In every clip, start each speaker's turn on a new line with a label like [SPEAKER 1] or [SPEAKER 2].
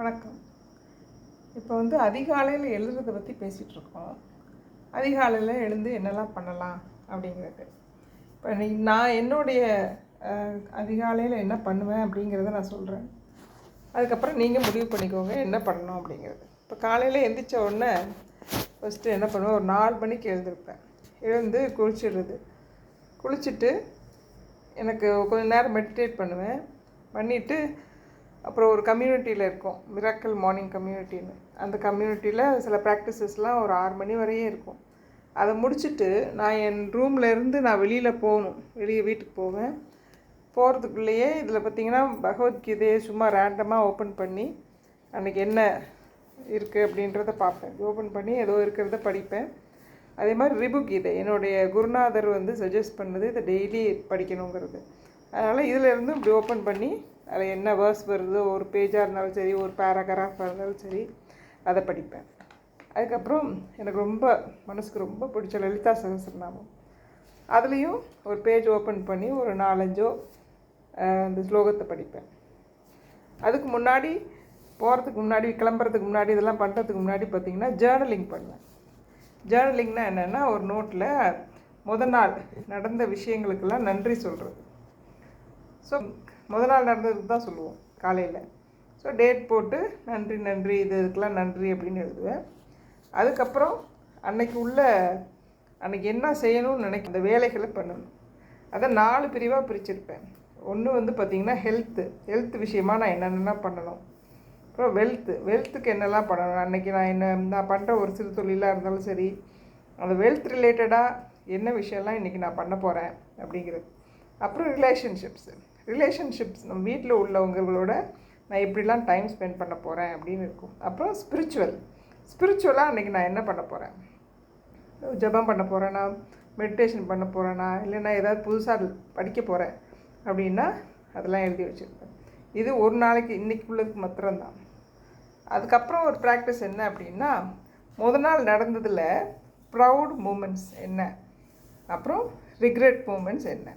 [SPEAKER 1] வணக்கம். இப்போ வந்து அதிகாலையில் எழுதுறதை பற்றி பேசிகிட்ருக்கோம் அதிகாலையில் எழுந்து என்னெல்லாம் பண்ணலாம் அப்படிங்கிறது. இப்போ நீ நான் என்னுடைய அதிகாலையில் என்ன பண்ணுவேன் அப்படிங்கிறத நான் சொல்கிறேன் அதுக்கப்புறம் நீங்கள் முடிவு பண்ணிக்கோங்க என்ன பண்ணணும் அப்படிங்கிறது. இப்போ காலையில் எந்திரிச்ச உடனே ஃபஸ்ட்டு என்ன பண்ணுவேன்? ஒரு நாலு மணிக்கு எழுந்திருப்பேன். எழுந்து குளிச்சிடுறது. குளிச்சுட்டு எனக்கு கொஞ்சம் நேரம் மெடிடேட் பண்ணுவேன். பண்ணிவிட்டு அப்புறம் ஒரு கம்யூனிட்டியில் இருக்கும். மிராக்கல் மார்னிங் கம்யூனிட்டின்னு அந்த கம்யூனிட்டியில் சில ப்ராக்டிசஸ்லாம் ஒரு ஆறு மணி வரையும் இருக்கும். அதை முடிச்சுட்டு நான் என் ரூம்லேருந்து நான் வெளியில் போகணும். வெளியே வீட்டுக்கு போவேன். போகிறதுக்குள்ளேயே இதில் பார்த்திங்கன்னா பகவத்கீதையை சும்மா ரேண்டமாக ஓப்பன் பண்ணி அன்றைக்கி என்ன இருக்குது அப்படின்றத பார்ப்பேன். ஓப்பன் பண்ணி ஏதோ இருக்கிறத படிப்பேன். அதே மாதிரி ரிபு கீதை என்னுடைய குருநாதர் வந்து சஜஸ்ட் பண்ணது இதை டெய்லி படிக்கணுங்கிறது. அதனால் இதிலேருந்து இப்படி ஓப்பன் பண்ணி அதில் என்ன வேர்ஸ் வருதோ ஒரு பேஜாக இருந்தாலும் சரி ஒரு பேராகிராஃபாக இருந்தாலும் சரி அதை படிப்பேன். அதுக்கப்புறம் எனக்கு ரொம்ப மனசுக்கு ரொம்ப பிடிச்ச லலிதா சகசிரநாமம். அதுலேயும் ஒரு பேஜ் ஓப்பன் பண்ணி ஒரு நாலஞ்சோ அந்த ஸ்லோகத்தை படிப்பேன். அதுக்கு முன்னாடி போகிறதுக்கு முன்னாடி கிளம்புறதுக்கு முன்னாடி இதெல்லாம் பண்ணுறதுக்கு முன்னாடி பார்த்திங்கன்னா ஜேர்னலிங் பண்ணுவேன். ஜேர்னலிங்னால் என்னென்னா ஒரு நோட்டில் முத நாள் நடந்த விஷயங்களுக்கெல்லாம் நன்றி சொல்கிறது ஸோ முதல் நாள் நடந்ததுக்கு தான் சொல்லுவோம் காலையில். ஸோ டேட் போட்டு நன்றி நன்றி இது இதுக்கெலாம் நன்றி அப்படின்னு எழுதுவேன். அதுக்கப்புறம் அன்னைக்கு உள்ள அன்னைக்கு என்ன செய்யணும்னு நினைக்க அந்த வேலைகளை பண்ணணும். அதை நாலு பிரிவாக பிரிச்சிருப்பேன். ஒன்று வந்து பார்த்திங்கன்னா ஹெல்த்து ஹெல்த் விஷயமா நான் என்னென்ன பண்ணணும். அப்புறம் வெல்த்து வெல்த்துக்கு என்னெல்லாம் பண்ணணும். அன்றைக்கி நான் என்ன நான் பண்ணுற ஒரு சிறு தொழிலாக இருந்தாலும் சரி அந்த வெல்த் ரிலேட்டடாக என்ன விஷயம்லாம் இன்றைக்கி நான் பண்ண போகிறேன் அப்படிங்கிறது. அப்புறம் ரிலேஷன்ஷிப்ஸு ரிலேஷன்ஷிப்ஸ் நம்ம வீட்டில் உள்ளவங்களோட நான் எப்படிலாம் டைம் ஸ்பெண்ட் பண்ண போகிறேன் அப்படின்னு இருக்கும். அப்புறம் ஸ்பிரிச்சுவல் ஸ்பிரிச்சுவலாக அன்றைக்கி நான் என்ன பண்ண போகிறேன் ஜெபம் பண்ண போகிறேன்னா மெடிடேஷன் பண்ண போகிறேன்னா இல்லைன்னா ஏதாவது புதுசாக படிக்க போகிறேன் அப்படின்னா அதெல்லாம் எழுதி வச்சுருப்பேன். இது ஒரு நாளைக்கு இன்றைக்கி உள்ளதுக்கு மாத்திரம்தான். அதுக்கப்புறம் ஒரு ப்ராக்டிஸ் என்ன அப்படின்னா முத நாள் நடந்ததில் ப்ரவுட் மூமெண்ட்ஸ் என்ன? அப்புறம் ரிக்ரெட் மூமெண்ட்ஸ் என்ன?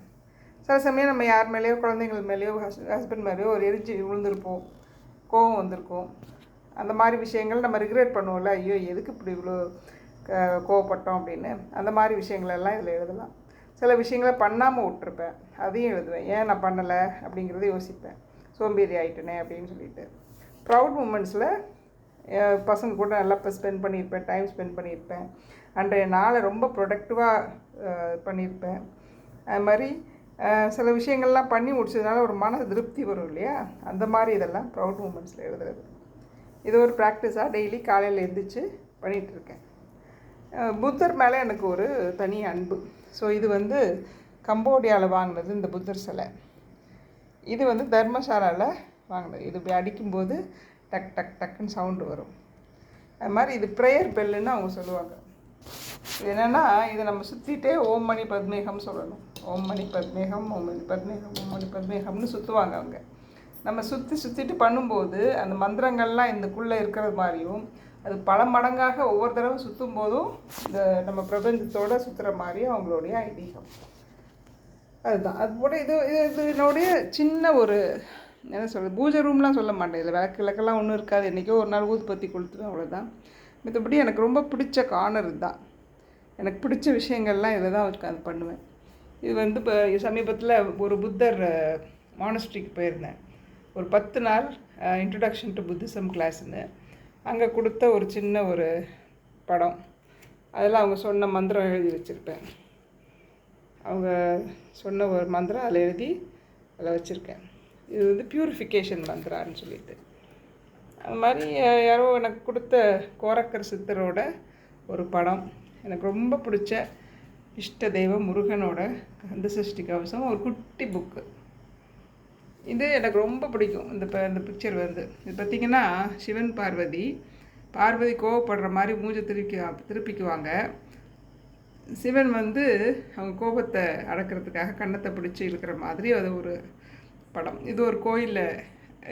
[SPEAKER 1] சில சமயம் நம்ம யார் மேலேயோ குழந்தைங்கள் மேலேயோ ஹஸ் ஹஸ்பண்ட் மேலேயோ ஒரு எரிஞ்சு விழுந்திருப்போம் கோவம் வந்திருக்கும். அந்த மாதிரி விஷயங்கள் நம்ம ரிக்ரெட் பண்ணுவோம்ல ஐயோ எதுக்கு இப்படி இவ்வளோ க- கோவப்பட்டோம் அப்படின்னு. அந்த மாதிரி விஷயங்களெல்லாம் இதில் எழுதலாம். சில விஷயங்களை பண்ணாமல் விட்டுருப்பேன் அதையும் எழுதுவேன். ஏன் நான் பண்ணலை அப்படிங்கிறத யோசிப்பேன். சோம்பேறி ஆயிட்டனே அப்படின்னு சொல்லிட்டு. ப்ரவுட் மூமெண்ட்ஸில் பசங்க கூட நல்லா இப்போ ஸ்பெண்ட் பண்ணியிருப்பேன் டைம் ஸ்பெண்ட் பண்ணியிருப்பேன். அன்றைய நாளை ரொம்ப ப்ரொடக்டிவாக பண்ணியிருப்பேன். அது மாதிரி சில விஷயங்கள்லாம் பண்ணி முடிச்சதுனால ஒரு மன திருப்தி வரும் இல்லையா? அந்த மாதிரி இதெல்லாம் ப்ரவுட் மூமெண்ட்ஸில் எழுதுறது. இது ஒரு ப்ராக்டிஸாக டெய்லி காலையில் எழுந்திரிச்சு பண்ணிகிட்ருக்கேன் புத்தர் மேலே எனக்கு ஒரு தனி அன்பு. ஸோ இது வந்து கம்போடியாவில் வாங்கினது இந்த புத்தர் சிலை. இது வந்து தர்மசாலாவில் வாங்கினது. இது இப்படி அடிக்கும்போது டக் டக் டக்குன்னு சவுண்டு வரும். அது மாதிரி இது ப்ரேயர் பெல்லுன்னு அவங்க சொல்லுவாங்க. இது என்னென்னா இதை நம்ம சுற்றிட்டே ஓம் மணி பத்மேகம் சொல்லணும். ஓம் மணி பத்மேகம் ஓம் மணி பத்மேகம் ஓம் மணி பத்மேகம்னு சுற்றுவாங்க அவங்க. நம்ம சுற்றி சுற்றிட்டு பண்ணும்போது அந்த மந்திரங்கள்லாம் இதுக்குள்ளே இருக்கிறது மாதிரியும் அது பல மடங்காக ஒவ்வொரு தடவை சுற்றும் போதும் இந்த நம்ம பிரபஞ்சத்தோடு சுற்றுற மாதிரியும் அவங்களுடைய ஐதீகம். அதுதான். அது போல் இது இது இதனுடைய சின்ன ஒரு என்ன சொல்கிறது பூஜை ரூம்லாம் சொல்ல மாட்டேன். இதில் விளக்கு விளக்கெல்லாம் ஒன்றும் இருக்காது. என்றைக்கோ ஒரு நாள் ஊதுபத்தி கொளுத்துவேன் அவ்வளோதான் மற்றபடி எனக்கு ரொம்ப பிடிச்ச கார்னர் இதுதான். எனக்கு பிடிச்ச விஷயங்கள்லாம் இதில் தான் அது பண்ணுவேன். இது வந்து இப்போ சமீபத்தில் ஒரு புத்தர் மானஸ்ட்ரிக்கு போயிருந்தேன். ஒரு பத்து நாள் இன்ட்ரடக்ஷன் டு புத்திசம் கிளாஸ்னு அங்கே கொடுத்த ஒரு சின்ன ஒரு படம். அதில் அவங்க சொன்ன மந்திரம் எழுதி வச்சுருப்பேன். அவங்க சொன்ன ஒரு மந்திரம் அதில் எழுதி அதில் வச்சுருக்கேன். இது வந்து பியூரிஃபிகேஷன் மந்திரான்னு சொல்லிட்டு. அது மாதிரி யாரோ எனக்கு கொடுத்த கோரக்கர் சித்தரோட ஒரு படம். எனக்கு ரொம்ப பிடிச்ச இஷ்ட தெய்வம் முருகனோட கந்த சஷ்டி கவசம் ஒரு குட்டி புக்கு இது எனக்கு ரொம்ப பிடிக்கும். இந்த ப இந்த பிக்சர் வந்து. இது பார்த்திங்கன்னா சிவன் பார்வதி. பார்வதி கோவப்படுற மாதிரி மூஞ்சை திருப்பி திருப்பிக்குவாங்க. சிவன் வந்து அவங்க கோபத்தை அடக்கிறதுக்காக கன்னத்தை பிடிச்சி இருக்கிற மாதிரி அது ஒரு படம். இது ஒரு கோயிலில்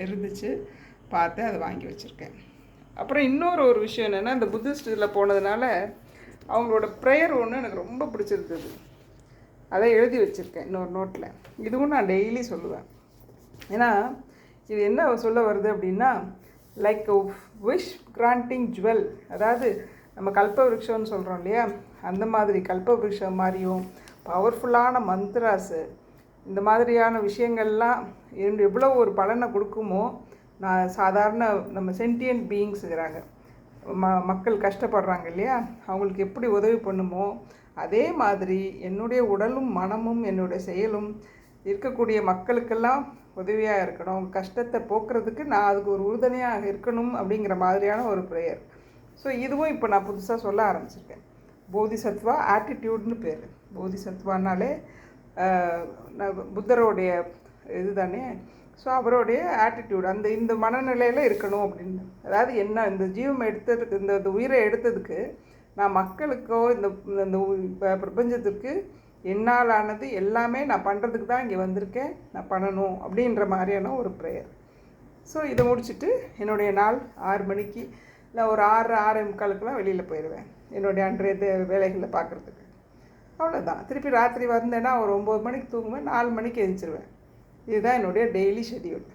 [SPEAKER 1] இருந்துச்சு. பார்த்து அதை வாங்கி வச்சுருக்கேன். அப்புறம் இன்னொரு ஒரு விஷயம் என்னென்னா இந்த புத்திஸ்ட் இதில் போனதுனால அவங்களோட ப்ரேயர் ஒன்று எனக்கு ரொம்ப பிடிச்சிருந்தது அதை எழுதி வச்சுருக்கேன் இன்னொரு நோட்டில் இதுவும் நான் டெய்லி சொல்லுவேன். ஏன்னா இது என்ன சொல்ல வருது அப்படின்னா லைக் விஷ் கிராண்டிங் ஜுவல் அதாவது நம்ம கல்ப விருட்சம்னு சொல்கிறோம் இல்லையா? அந்த மாதிரி கல்ப விருட்சம் மாதிரியும் பவர்ஃபுல்லான மந்த்ராஸு இந்த மாதிரியான விஷயங்கள்லாம் எவ்வளோ எவ்வளோ ஒரு பலனை கொடுக்குமோ நான் சாதாரண நம்ம சென்டியன்ட் பீயிங்ஸுங்கிறாங்க ம மக்கள் கஷ்டப்படுறாங்க இல்லையா? அவங்களுக்கு எப்படி உதவி பண்ணுமோ அதே மாதிரி என்னுடைய உடலும் மனமும் என்னுடைய செயலும் இருக்கக்கூடிய மக்களுக்கெல்லாம் உதவியாக இருக்கணும். அவங்க கஷ்டத்தை போக்குறதுக்கு நான் அதுக்கு ஒரு உறுதுணையாக இருக்கணும் அப்படிங்கிற மாதிரியான ஒரு ப்ரேயர் ஸோ இதுவும் இப்போ நான் புதுசாக சொல்ல ஆரம்பிச்சிருக்கேன். போதிசத்வா ஆட்டிடியூட்னு பேர். போதிசத்வானாலே ஆஹ், ந- புத்தரோடைய இது தானே? ஸோ அவருடைய ஆட்டிடியூட் அந்த இந்த மனநிலையில் இருக்கணும் அப்படின்னு. அதாவது என்ன இந்த ஜீவம் எடுத்ததுக்கு இந்த இந்த உயிரை எடுத்ததுக்கு நான் மக்களுக்கோ இந்த இந்த பிரபஞ்சத்திற்கு ப- என்னால் ஆனது எல்லாமே நான் பண்ணுறதுக்கு தான் இங்கே வந்திருக்கேன். நான் பண்ணணும் அப்படின்ற மாதிரியான ஒரு ப்ரேயர் ஸோ இதை முடிச்சுட்டு என்னுடைய நாள் ஆறு மணிக்கு இல்லை ஒரு ஆறு ஆறு முக்காலுக்கெலாம் வெளியில் போயிடுவேன் என்னுடைய அன்றைய தே- வேலைகளை பார்க்குறதுக்கு. அவ்வளோதான் திருப்பி ராத்திரி வந்தேன்னா ஒரு ஒம்பது மணிக்கு தூங்குவேன் நாலு மணிக்கு எழுந்திருவேன் இதுதான் என்னுடைய டெய்லி ஷெட்யூல்